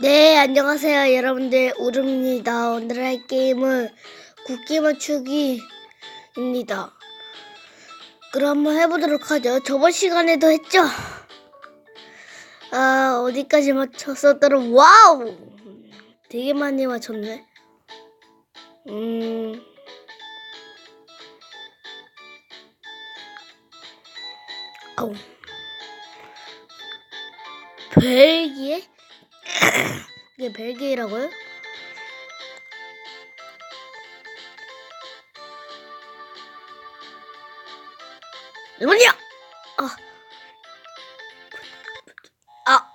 네, 안녕하세요, 여러분들. 우름입니다. 오늘 할 게임은 국기 맞추기입니다. 그럼 한번 해보도록 하죠. 저번 시간에도 했죠? 아, 어디까지 맞췄었더라? 와우! 되게 많이 맞췄네. 음. 아우. 벨기에? 이게 벨기에라고요? 일본이야! 아. 아.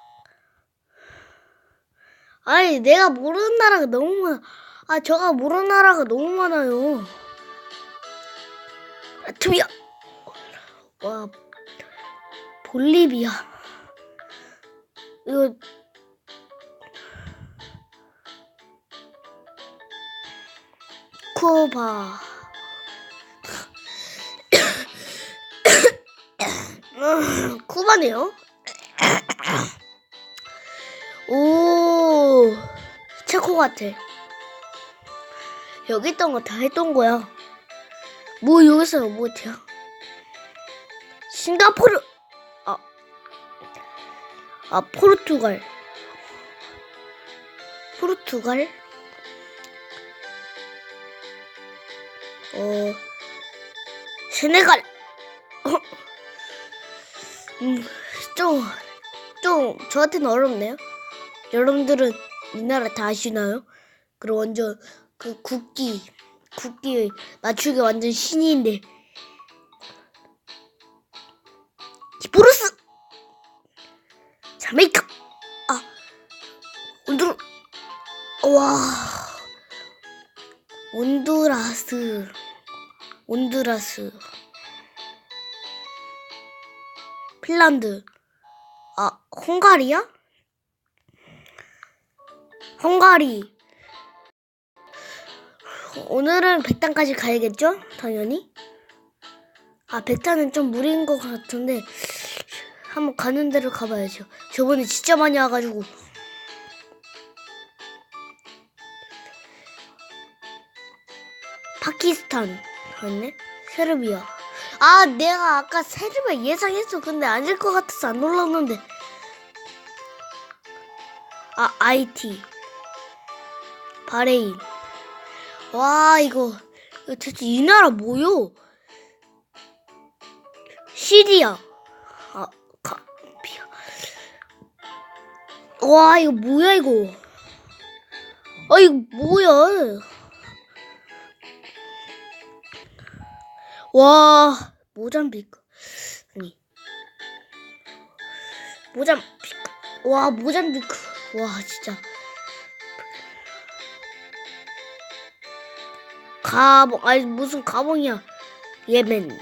아니, 내가 모르는 나라가 너무 많아. 아, 저가 모르는 나라가 너무 많아요. 라트비아! 와, 볼리비아. 이거 음, 쿠바네요. 오 체코 같아. 여기 있던 거 다 했던 거야. 뭐 여기서 못해요? 싱가포르. 아, 아 포르투갈. 포르투갈. 어, 세네갈. 어, 음, 좀, 좀, 저한테는 어렵네요. 여러분들은 이 나라 다 아시나요? 그럼 완전, 그, 국기, 국기 맞추기 완전 신인데. 기포르스! 자메이카! 아, 온두르, 와. 온두라스. 온두라스. 핀란드. 아 헝가리야? 헝가리. 오늘은 백단까지 가야겠죠? 당연히? 아 백단은 좀 무리인 것 같은데 한번 가는 데를 가봐야죠. 저번에 진짜 많이 와가지고 파키스탄. 맞네? 세르비아. 아 내가 아까 세르비아 예상했어. 근데 아닐 것 같아서 안 올랐는데. 아 IT 바레인. 와 이거. 이거 대체 이 나라 뭐요? 시리아. 아 가비아 와 이거 뭐야 이거? 아 이거 뭐야 와 모잠비크 아니. 모잠비크 와 모잠비크 와 진짜. 가봉 아니 무슨 가봉이야. 예멘.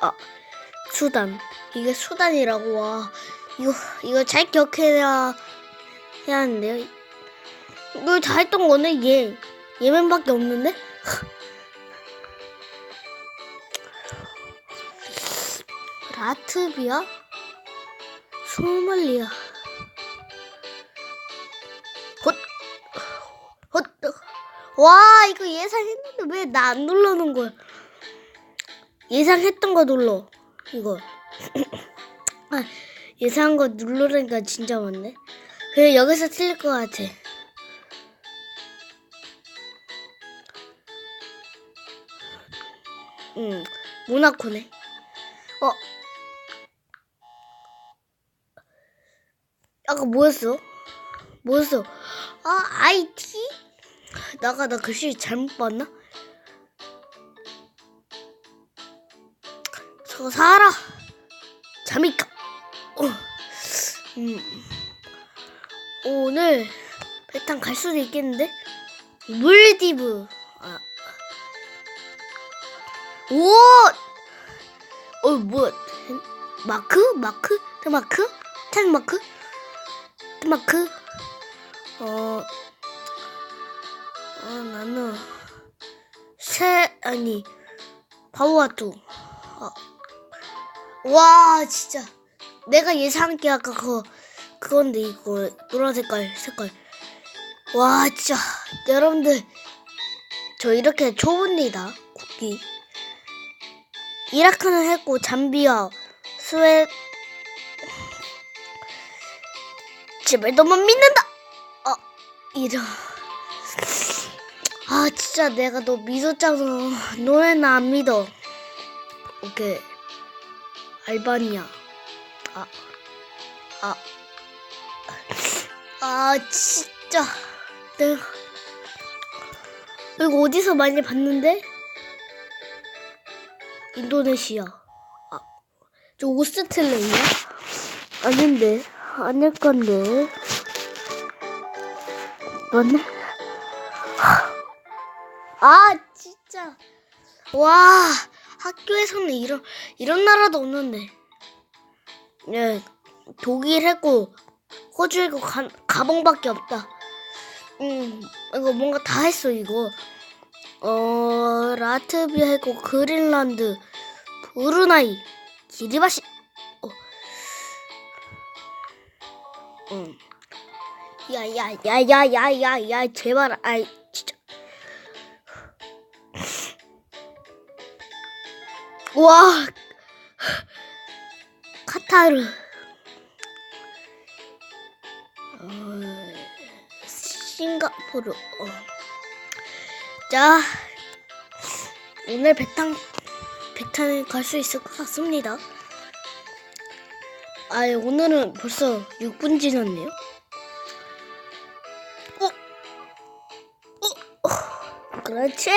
아 수단. 이게 수단이라고 와. 이거 이거 잘 기억해야 해야 하는데요. 이거 다 했던 거는 예. 예멘밖에 없는데 라트비아? 소말리아. 헛, 헛, 와, 이거 예상했는데 왜 나안 눌러는 거야? 예상했던 거 눌러. 이거. 아, 예상한 거 누르니까 진짜 많네. 그래, 여기서 틀릴 것 같아. 응, 모나코네. 어, 아까 뭐였어? 뭐였어? 아, IT? 나가 나 글씨 잘못 봤나? 저 사라. 자미카. 어. 음. 오늘 배탄 갈 수도 있겠는데? 물디브. 아. 오! 어, 뭐야? 마크? 마크? 마크? 탄 마크? 마크? 어, 어, 나는, 새, 아니, 바우아투. 어. 와, 진짜. 내가 예상한 게 아까 그거, 그건데 이거 노란 색깔 색깔 와 진짜 여러분들 저 이렇게 초보입니다 국기 이라크는 했고 잠비아 스웨 제발 너만 믿는다 어 이런 아 진짜 내가 너 믿었잖아 너네는 안 믿어 오케이 알바니아 아 아. 아, 진짜. 내가. 이거 어디서 많이 봤는데? 인도네시아. 아, 저 오스트레일리아? 아닌데. 아닐 건데. 맞네? 아, 진짜. 와, 학교에서는 이런, 이런 나라도 없는데. 예, 독일 했고, 호주 했고, 가, 가봉밖에 없다. 음, 이거 뭔가 다 했어, 이거. 어, 라트비아 했고, 그린란드, 브루나이, 기리바시, 어. 음. 야, 야, 야, 야, 야, 야, 야, 제발, 아이, 진짜. 와, 카타르. 어, 싱가포르. 어. 자, 오늘 배탕 배탄에 갈 수 있을 것 같습니다. 아, 오늘은 벌써 6분 지났네요. 어, 어, 어. 그렇지.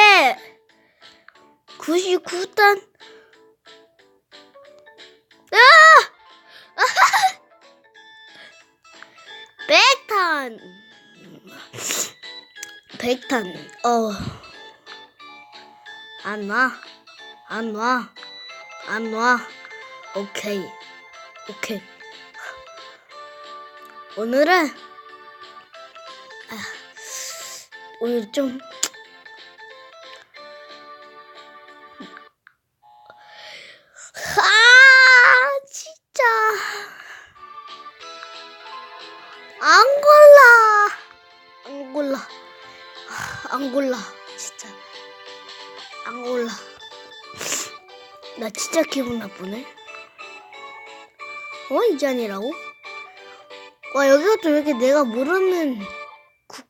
99단. 백탄! 백탄 어 안 와 안 와 안 와. 오케이 오케이. 오늘은 아, 오늘 좀 아, 진짜. 앙골라. 앙골라. 아, 앙골라. 진짜. 앙골라. 나 진짜 기분 나쁘네 어? 이게 아니라고? 와 여기가 또 이렇게 내가 모르는 국,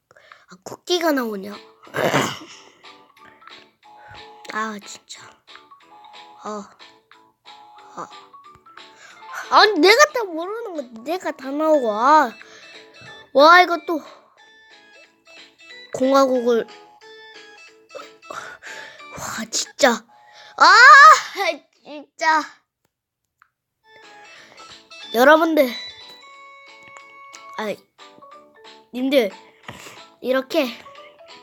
아, 국기가 나오냐? 아 진짜. 아, 아. 아니 내가 다 모르는 거 내가 다 나오고 아. 와 이거 또 공화국을 와 진짜. 아 진짜 여러분들 아 님들 이렇게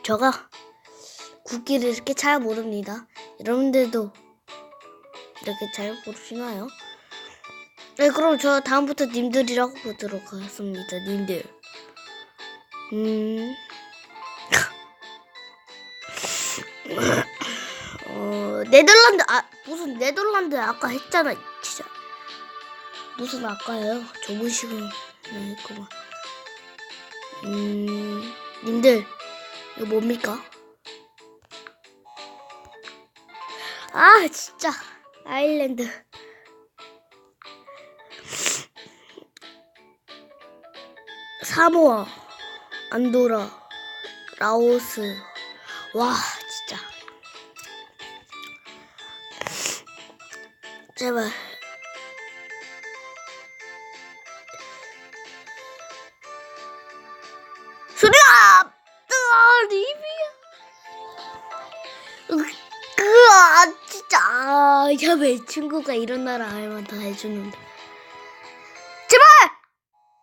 저가 국기를 이렇게 잘 모릅니다 여러분들도 이렇게 잘 모르시나요? 네 그럼 저 다음부터 님들이라고 보도록 하겠습니다 님들 음. 어, 네덜란드, 아, 무슨 네덜란드 아까 했잖아, 진짜. 무슨 아까요? 시간에 했구만. 음, 님들, 이거 뭡니까? 아, 진짜. 아일랜드. 사모아. 안도라, 라오스, 와 진짜 제발 으아 진짜 아, 야왜 친구가 이런 나라 알면 다 해주는데 제발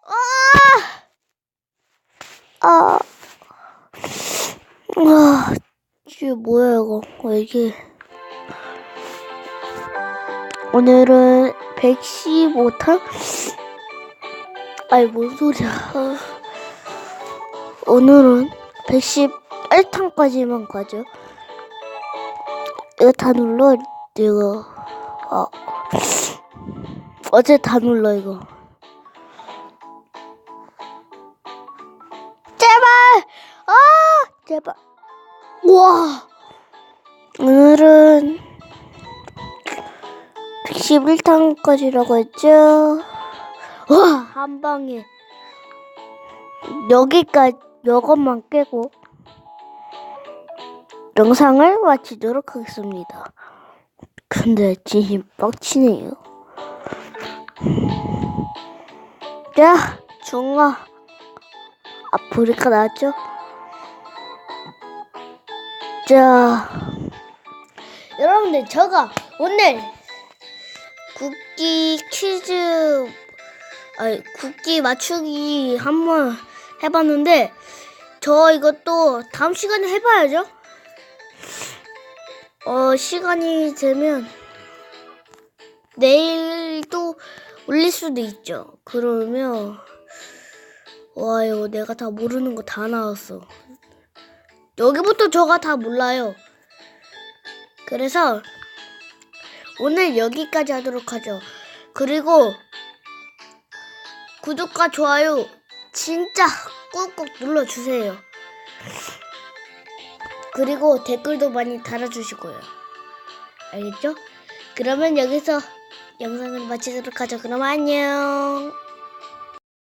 아. 아, 아, 이게 뭐야 이거? 왜 이게? 오늘은 115탄? 아이 뭔 소리야? 아, 오늘은 111탄까지만 가죠. 이거 다 눌러 이거 어 어제 다 눌러 이거. 제발! 아 제발. 우와. 오늘은 111탄까지라고 했죠? 와한 방에 여기까지 이것만 깨고. 영상을 마치도록 하겠습니다. 근데 진심 빡치네요. 자, 중아. 아프리카 나왔죠? 자, 여러분들, 제가 오늘 국기 퀴즈, 아니, 국기 맞추기 한번 해봤는데, 저 이것도 다음 시간에 해봐야죠? 어, 시간이 되면, 내일도 올릴 수도 있죠. 그러면, 와, 이거 내가 다 모르는 거 다 나왔어. 여기부터 저가 다 몰라요. 그래서 오늘 여기까지 하도록 하죠. 그리고 구독과 좋아요 진짜 꾹꾹 눌러주세요. 그리고 댓글도 많이 달아주시고요. 알겠죠? 그러면 여기서 영상을 마치도록 하죠. 그럼 안녕.